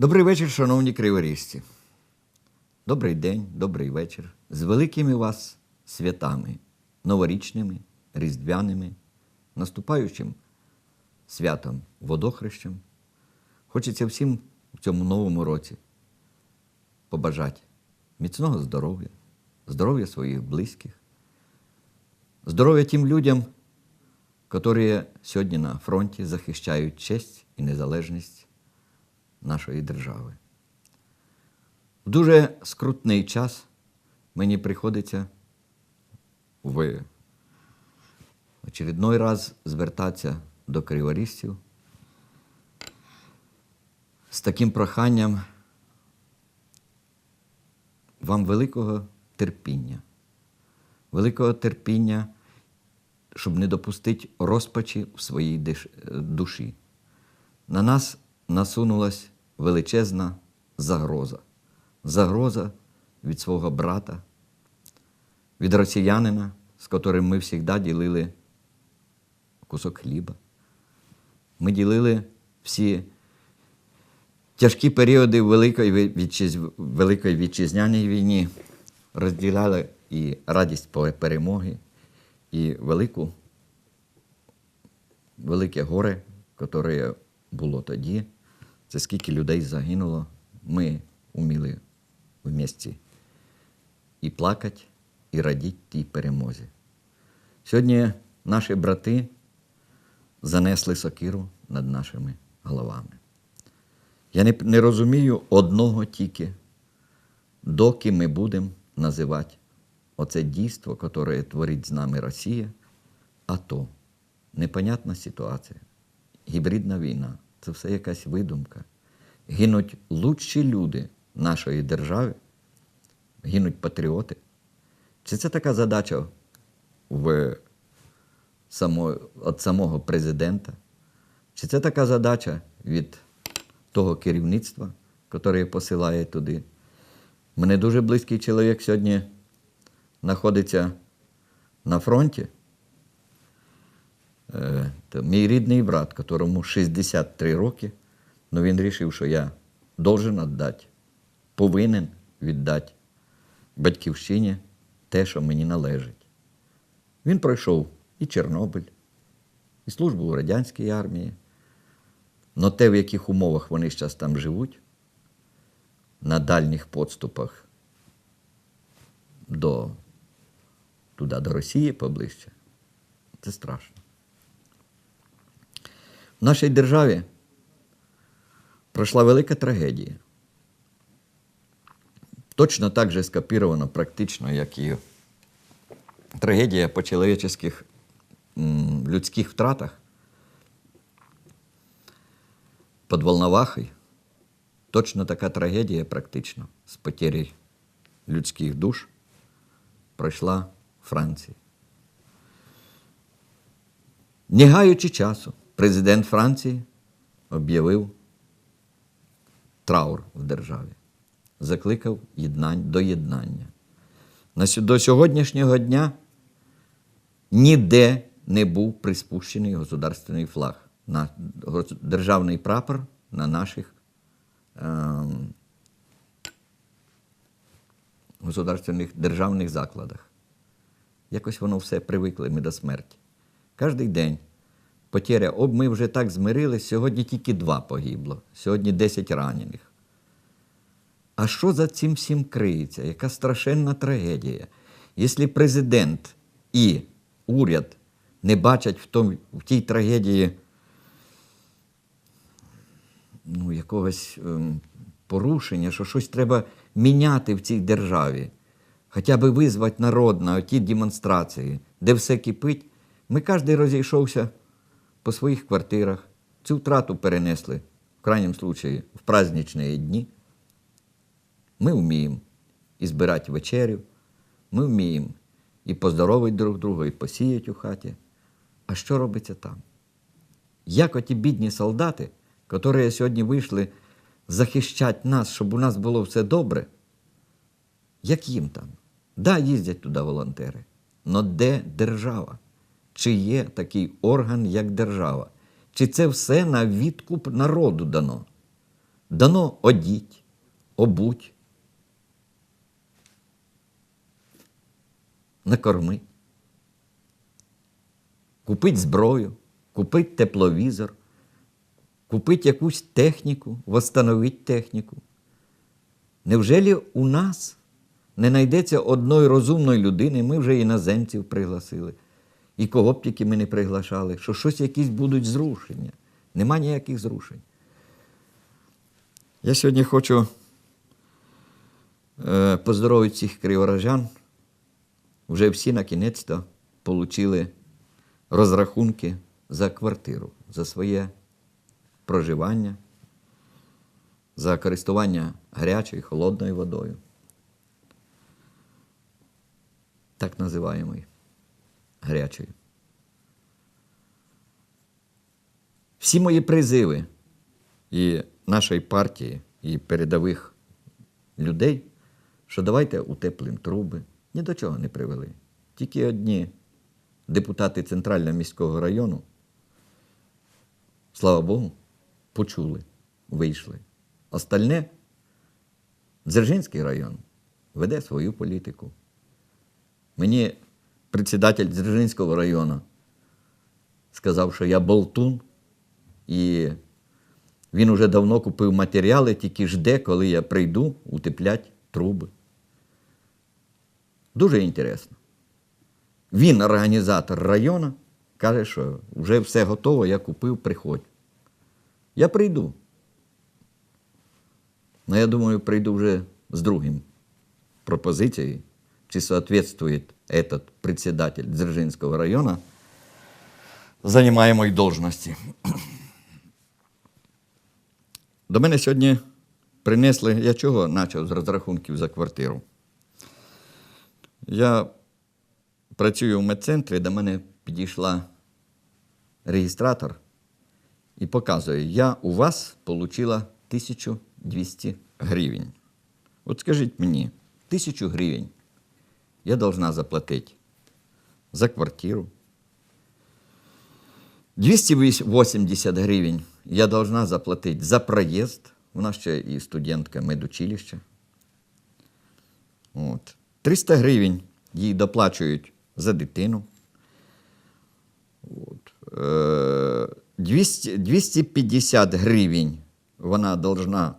Добрий вечір, шановні криворіжці. Добрий день, добрий вечір. З великими вас святами, новорічними, різдвяними, наступаючим святом водохрещем. Хочеться всім в цьому новому році побажати міцного здоров'я, здоров'я своїх близьких, здоров'я тим людям, які сьогодні на фронті захищають честь і незалежність нашої держави. В дуже скрутний час мені приходиться в очередной раз звертатися до криворіжців з таким проханням вам великого терпіння, великого терпіння, щоб не допустити розпачі в своїй душі. На нас насунулась величезна загроза. Загроза від свого брата, від росіянина, з котрим ми завжди ділили кусок хліба. Ми ділили всі тяжкі періоди Великої, вітчиз... Великої вітчизняній війні, розділяли і радість перемоги, і велику, велике горе, яке було тоді. Це скільки людей загинуло. Ми вміли в місті і плакати, і радіти тій перемозі. Сьогодні наші брати занесли сокиру над нашими головами. Я не, не розумію одного тільки, доки ми будемо називати оце дійство, яке творить з нами Росія, АТО. Непонятна ситуація. Гібридна війна це все якась видумка. Гинуть лучші люди нашої держави, гинуть патріоти. Чи це така задача в само, від самого президента? Чи це така задача від того керівництва, яке посилає туди? Мене дуже близький чоловік сьогодні знаходиться на фронті. Е, мій рідний брат, якому 63 роки, ну він вирішив, що я должен віддати, повинен віддати батьківщині те, що мені належить. Він пройшов і Чорнобиль, і службу у радянській армії. Но те, в яких умовах вони зараз там живуть, на дальніх подступах до, туди, до Росії поближче, це страшно. В нашій державі пройшла велика трагедія. Точно так же скопіровано практично, як і трагедія по чоловічих людських втратах під Волновахою. Точно така трагедія практично з потерей людських душ пройшла Франції. Не гаючи часу, президент Франції об'явив траур в державі, закликав єднань, до єднання. До сьогоднішнього дня ніде не був приспущений государственний флаг, на, державний прапор на наших ем, государственних державних закладах. Якось воно все привикли ми до смерті. Кожен день потеря. Об ми вже так змирились, сьогодні тільки два погибло, сьогодні 10 ранених. А що за цим всім криється? Яка страшенна трагедія? Якщо президент і уряд не бачать в, том, в тій трагедії ну, якогось ем, порушення, що щось треба міняти в цій державі, хоча б визвати народ на ті демонстрації, де все кипить, ми кожен розійшовся по своїх квартирах. Цю втрату перенесли, в крайньому случаї, в праздничні дні. Ми вміємо і збирати вечерю, ми вміємо і поздоровити друг друга, і посіяти у хаті. А що робиться там? Як оті бідні солдати, які сьогодні вийшли захищати нас, щоб у нас було все добре, як їм там? Да, їздять туди волонтери. Но де держава? Чи є такий орган, як держава? Чи це все на відкуп народу дано? дано одіть, обуть, накормить, купить зброю, купить тепловізор, купить якусь техніку, восстановить техніку. Невжелі у нас не знайдеться одної розумної людини, ми вже іноземців пригласили. І кого б тільки ми не приглашали, що щось якісь будуть зрушення. Нема ніяких зрушень. Я сьогодні хочу е, поздоровити всіх криворожан. Вже всі на кінець-то отримали розрахунки за квартиру, за своє проживання, за користування гарячою, холодною водою. Так називаємою гарячою. Всі мої призиви і нашої партії, і передових людей, що давайте утеплимо труби, ні до чого не привели. Тільки одні депутати Центрального міського району, слава Богу, почули, вийшли. Остальне Дзержинський район веде свою політику. Мені председатель Дзержинського району сказав, що я болтун, і він уже давно купив матеріали, тільки жде, коли я прийду утеплять труби. Дуже інтересно. Він, організатор району, каже, що вже все готово, я купив, приходь. Я прийду. Ну, я думаю, прийду вже з другим пропозицією, чи соответствует этот председатель Дзержинского района занимаемой должности. До мене сьогодні принесли, я чого почав з розрахунків за квартиру. Я працюю в медцентрі, до мене підійшла реєстратор і показує, я у вас отримала 1200 гривень. От скажіть мені, 1000 гривень я должна заплатить за квартиру. 280 гривень я должна заплатить за проїзд. Вона ще і студентка медучилища. От. 300 гривень їй доплачують за дитину. От. Е, 200, 250 гривень вона должна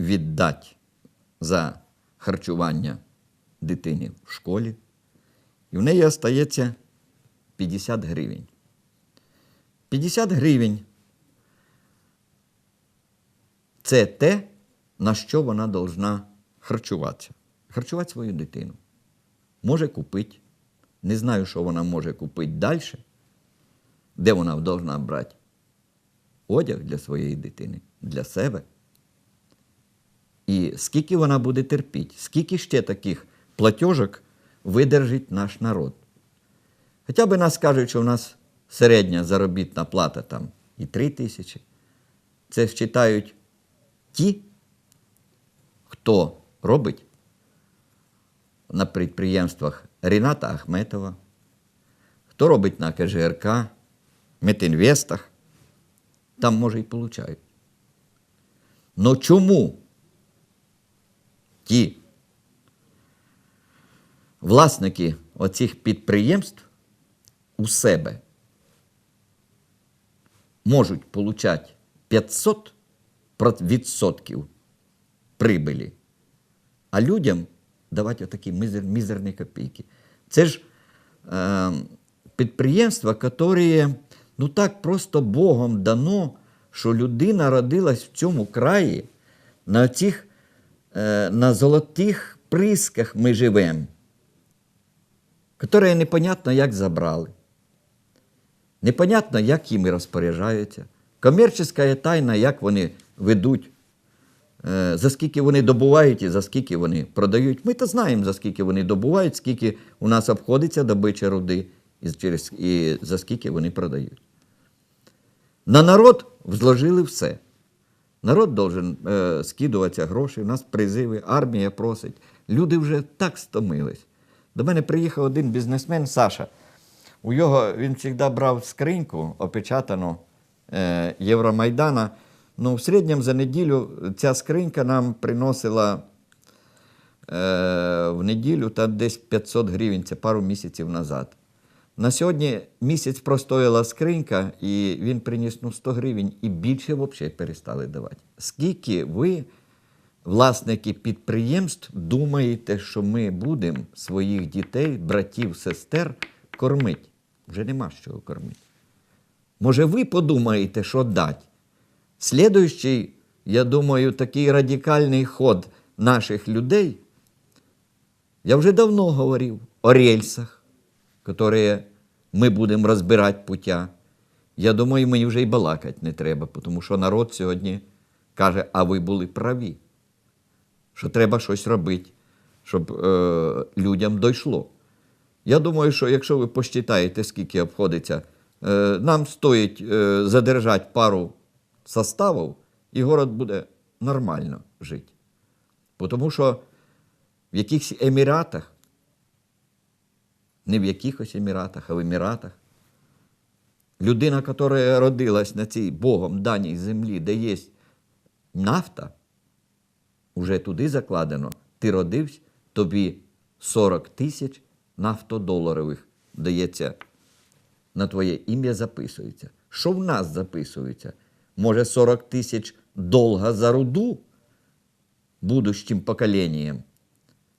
віддати за харчування дитини в школі. І в неї остається 50 гривень. 50 гривень це те, на що вона должна харчуватися. Харчувати свою дитину. Може купити. Не знаю, що вона може купити далі, де вона должна брати одяг для своєї дитини, для себе. І скільки вона буде терпіти, скільки ще таких платіжок видержить наш народ. Хоча б нас кажуть, що у нас середня заробітна плата там і 3 тисячі. Це вважають ті, хто робить на підприємствах Ріната Ахметова, хто робить на КЖРК, Метінвестах, там, може, і получають. Но чому ті власники оцих підприємств у себе можуть получати 500 відсотків прибилі, а людям давати отакі мізер, мізерні копійки. Це ж е, підприємства, які ну так просто Богом дано, що людина родилась в цьому краї, на цих, е, на золотих присках ми живемо, які непонятно як забрали. Непонятно, як їми розпоряджаються. Комерційна тайна, як вони ведуть, е, за скільки вони добувають і за скільки вони продають. Ми то знаємо, за скільки вони добувають, скільки у нас обходиться добича руди і, через, і за скільки вони продають. На народ взложили все. Народ должен е, скидуватися гроші, у нас призиви, армія просить. Люди вже так стомились. До мене приїхав один бізнесмен Саша. У його він завжди брав скриньку, опечатану е, Євромайдана. Ну, в середньому за неділю ця скринька нам приносила е, в неділю там десь 500 гривень, це пару місяців назад. На сьогодні місяць простояла скринька, і він приніс ну, 100 гривень і більше взагалі перестали давати. Скільки ви, власники підприємств, думаєте, що ми будемо своїх дітей, братів, сестер кормити? Вже нема з чого кормити. Може, ви подумаєте, що дати? Слідуючий, я думаю, такий радикальний ход наших людей, я вже давно говорив о рельсах, які ми будемо розбирати путя. Я думаю, мені вже й балакати не треба, тому що народ сьогодні каже, а ви були праві, що треба щось робити, щоб е, людям дійшло. Я думаю, що якщо ви посчитаєте, скільки обходиться, е, нам стоїть е, задержати пару составів, і город буде нормально жити. Тому що в якихось Еміратах, не в якихось Еміратах, а в Еміратах, людина, яка родилась на цій Богом даній землі, де є нафта, уже туди закладено, ти родився, тобі 40 тисяч нафтодоларових дається на твоє ім'я записується. Що в нас записується? Може, 40 тисяч долга за руду будущим поколінням,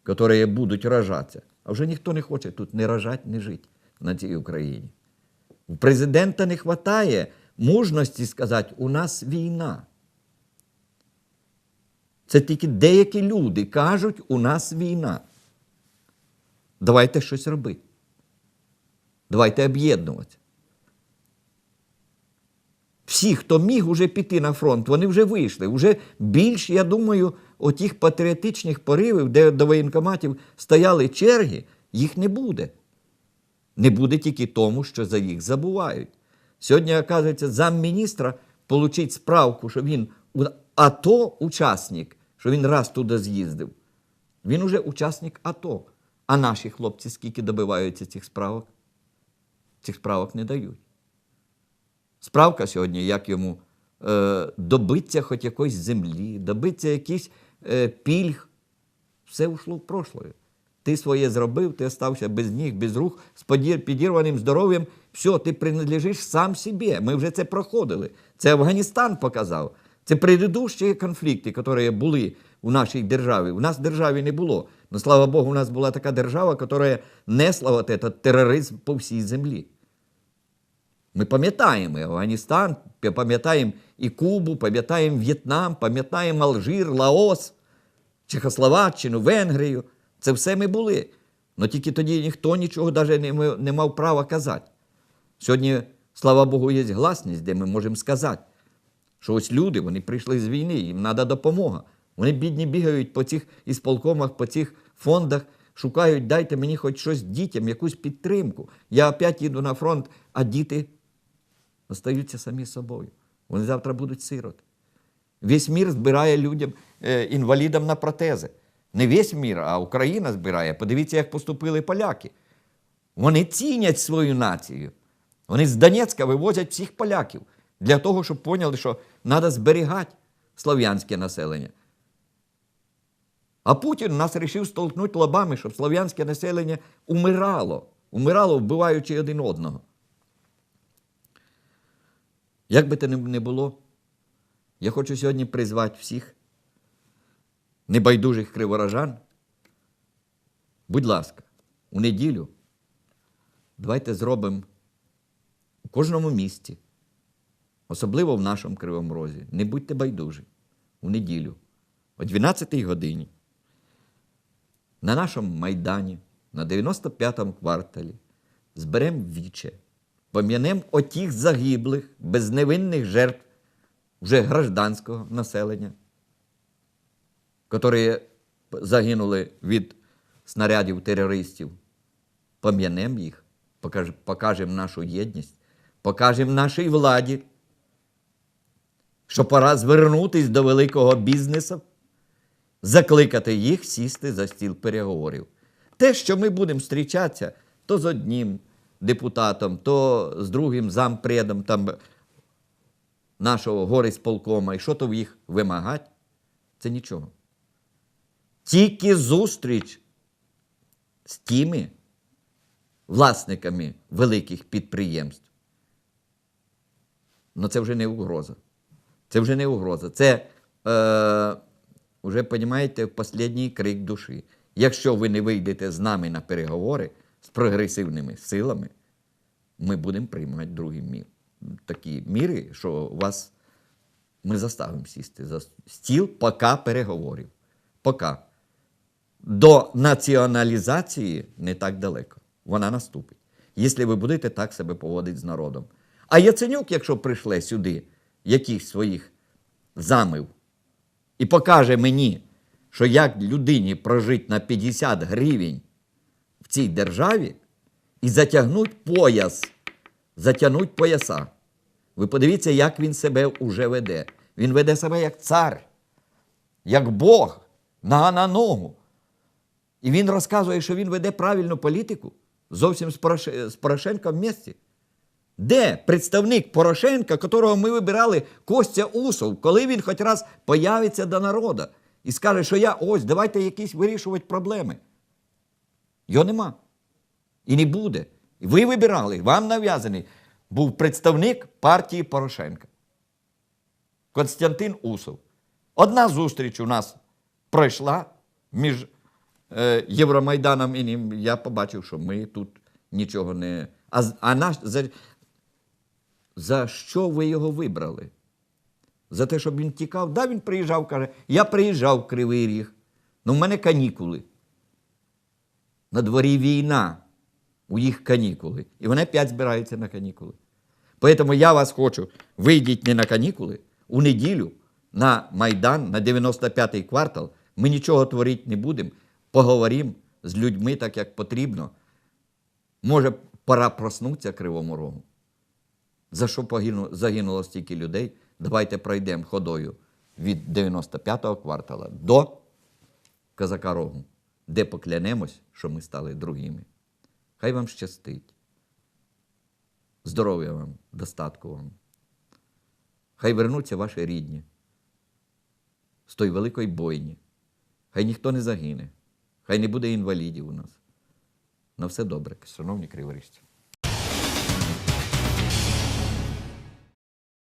які будуть рожатися. А вже ніхто не хоче тут не рожати, не жити на цій Україні. У президента не вистачає мужності сказати, у нас війна. Це тільки деякі люди кажуть, у нас війна. Давайте щось робити. Давайте об'єднуватися. Всі, хто міг уже піти на фронт, вони вже вийшли. Уже більш, я думаю, отих патріотичних поривів, де до воєнкоматів стояли черги, їх не буде. Не буде тільки тому, що за їх забувають. Сьогодні, оказується, замміністра получить справку, що він АТО учасник, що він раз туди з'їздив. Він уже учасник АТО. А наші хлопці скільки добиваються цих справок? Цих справок не дають. Справка сьогодні, як йому е, добиться хоч якоїсь землі, добиться якихось е, пільг. Все ушло в прошлое. Ти своє зробив, ти остався без ніг, без рук, з підірваним здоров'ям. Все, ти принадлежиш сам собі. Ми вже це проходили. Це Афганістан показав. Це предыдущі конфлікти, які були у нашій державі. У нас державі не було. Но слава Богу, у нас була така держава, яка несла вот этот тероризм по всій землі. Ми пам'ятаємо Афганістан, пам'ятаємо і Кубу, пам'ятаємо В'єтнам, пам'ятаємо Алжир, Лаос, Чехословаччину, Венгрію. Це все ми були. Але тільки тоді ніхто нічого навіть не мав права казати. Сьогодні, слава Богу, є гласність, де ми можемо сказати, що ось люди, вони прийшли з війни, їм треба допомога. Вони бідні бігають по цих ісполкомах, по цих фондах, шукають, дайте мені хоч щось дітям, якусь підтримку. Я опять їду на фронт, а діти остаються самі собою. Вони завтра будуть сироти. Весь мір збирає людям, е, інвалідам на протези. Не весь мір, а Україна збирає. Подивіться, як поступили поляки. Вони цінять свою націю. Вони з Донецька вивозять всіх поляків для того, щоб поняли, що треба зберігати слов'янське населення. А Путін нас вирішив столкнути лобами, щоб слов'янське населення умирало, умирало, вбиваючи один одного. Як би це не- було, я хочу сьогодні призвати всіх небайдужих криворожан. Будь ласка, у неділю давайте зробимо у кожному місті, особливо в нашому Кривому Розі, не будьте байдужі, у неділю, о 12-й годині, на нашому майдані, на 95-му кварталі, зберемо віче, пом'янемо отіх загиблих, безневинних жертв вже гражданського населення, які загинули від снарядів терористів. Пом'янемо їх, покаж- покажемо нашу єдність, покажемо нашій владі, що пора звернутися до великого бізнесу, закликати їх сісти за стіл переговорів. Те, що ми будемо зустрічатися то з одним депутатом, то з другим зампредом, там нашого горисполкома і що то в їх вимагати, це нічого. Тільки зустріч з тими власниками великих підприємств. Ну це вже не угроза. Це вже не угроза. Це, е, вже, розумієте, останній крик душі. Якщо ви не вийдете з нами на переговори з прогресивними силами, ми будемо приймати другі міри. Такі міри, що вас ми заставимо сісти за стіл поки переговорів. Поки. До націоналізації не так далеко. Вона наступить. Якщо ви будете так себе поводити з народом. А Яценюк, якщо прийшле сюди якихось своїх замив і покаже мені, що як людині прожити на 50 гривень в цій державі і затягнуть пояс, затягнуть пояса. Ви подивіться, як він себе уже веде. Він веде себе як цар, як Бог, нога на ногу. І він розказує, що він веде правильну політику зовсім з, Порошенком в місті. Де представник Порошенка, которого ми вибирали Костя Усов, коли він хоч раз появиться до народу і скаже, що я ось, давайте якісь вирішувати проблеми. Його нема. І не буде. Ви вибирали, вам нав'язаний був представник партії Порошенка. Константин Усов. Одна зустріч у нас пройшла між е, Євромайданом і ним. Я побачив, що ми тут нічого не. А, а наш, за, що ви його вибрали? За те, щоб він тікав? Да, він приїжджав, каже, я приїжджав в Кривий Ріг. Ну, в мене канікули. На дворі війна, у їх канікули. І вони опять збираються на канікули. Тому я вас хочу, вийдіть не на канікули, у неділю на Майдан, на 95-й квартал. Ми нічого творити не будемо. Поговоримо з людьми так, як потрібно. Може, пора проснутися Кривому Рогу. За що погину- загинуло стільки людей? Давайте пройдемо ходою від 95-го квартала до Казака Рогу, де поклянемось, що ми стали другими. Хай вам щастить. Здоров'я вам, достатку вам. Хай вернуться ваші рідні з тої великої бойні. Хай ніхто не загине, хай не буде інвалідів у нас. На все добре, шановні криворіжці.